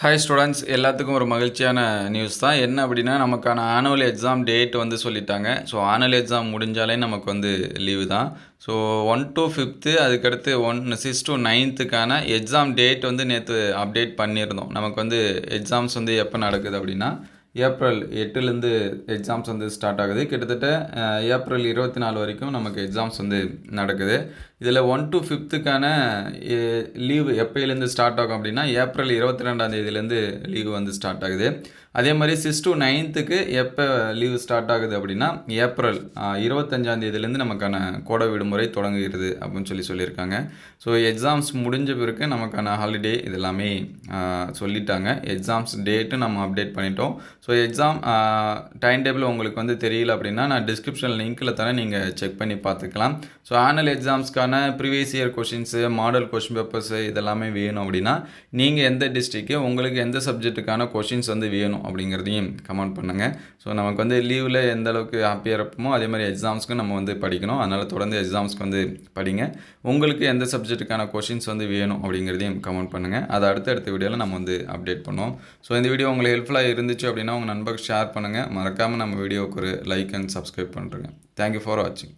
Hi students எல்லாத்துக்கும் ஒரு மகிழ்ச்சியான நியூஸ் தான். என்ன அப்படின்னா நமக்கான ஆனுவல் எக்ஸாம் டேட் வந்து சொல்லிட்டாங்க. ஸோ ஆனுவல் எக்ஸாம் முடிஞ்சாலே நமக்கு வந்து லீவு தான். ஸோ ஒன் டு ஃபிஃப்த்து அதுக்கடுத்து ஒன் சிக்ஸ் டு நைன்த்துக்கான எக்ஸாம் டேட் வந்து நேற்று அப்டேட் பண்ணியிருந்தோம். நமக்கு வந்து எக்ஸாம்ஸ் வந்து எப்போ நடக்குது அப்படின்னா ஏப்ரல் எட்டுலேருந்து எக்ஸாம்ஸ் வந்து ஸ்டார்ட் ஆகுது. கிட்டத்தட்ட ஏப்ரல் இருபத்தி நாலு வரைக்கும் நமக்கு எக்ஸாம்ஸ் வந்து நடக்குது. இதில் ஒன் டு ஃபிஃப்த்துக்கான லீவு எப்போயிலேருந்து ஸ்டார்ட் ஆகும் அப்படின்னா ஏப்ரல் இருபத்தி ரெண்டாம் தேதியிலேருந்து லீவு வந்து ஸ்டார்ட் ஆகுது. அதே மாதிரி சிக்ஸ் டு நைன்த்துக்கு எப்போ லீவு ஸ்டார்ட் ஆகுது அப்படின்னா ஏப்ரல் இருபத்தஞ்சாம் தேதியிலேருந்து நமக்கான கோடை விடுமுறை தொடங்குகிறது அப்படின்னு சொல்லி சொல்லியிருக்காங்க. ஸோ எக்ஸாம்ஸ் முடிஞ்ச பிறகு நமக்கான ஹாலிடே இதெல்லாமே சொல்லிட்டாங்க. எக்ஸாம்ஸ் டேட்டு நம்ம அப்டேட் பண்ணிட்டோம். ஸோ எக்ஸாம் டைம் டேபிள் உங்களுக்கு வந்து தெரியல அப்படின்னா நான் டிஸ்கிரிப்ஷன் லிங்க்கில் தானே நீங்கள் செக் பண்ணி பார்த்துக்கலாம். So annual எக்ஸாம்ஸ்க்கான previous year questions model question papers இதெல்லாமே வேணும் அப்படின்னா நீங்கள் எந்த டிஸ்ட்ரிக்கு உங்களுக்கு எந்த சப்ஜெக்ட்டுக்கான கொஷின்ஸ் வந்து வேணும் அப்படிங்கிறதையும் கமெண்ட் பண்ணுங்கள் ஸோ நமக்கு வந்து லீவில் எந்த அளவுக்கு ஹாப்பியாக இருப்போமோ அதே மாதிரி எக்ஸாம்ஸ்க்கும் நம்ம வந்து படிக்கணும். அதனால் தொடர்ந்து எக்ஸாம்ஸ்க்கு வந்து படிங்க. உங்களுக்கு எந்த சப்ஜெக்ட்டுக்கான கொஷின்ஸ் வந்து வேணும் அப்படிங்கிறதையும் கமெண்ட் பண்ணுங்கள் அதை அடுத்தடுத்த வீடியோவில் நம்ம வந்து அப்டேட் பண்ணுவோம். ஸோ இந்த வீடியோ உங்களுக்கு ஹெல்ப்ஃபுல்லாக இருந்துச்சு அப்படின்னா உங்கள் நண்பர்கள் ஷேர் பண்ணுங்கள் மறக்காமல் நம்ம வீடியோவுக்கு ஒரு லைக் அண்ட் சப்ஸ்கிரைப் பண்ணுறேங்க தேங்க்யூ ஃபார் வாட்சிங்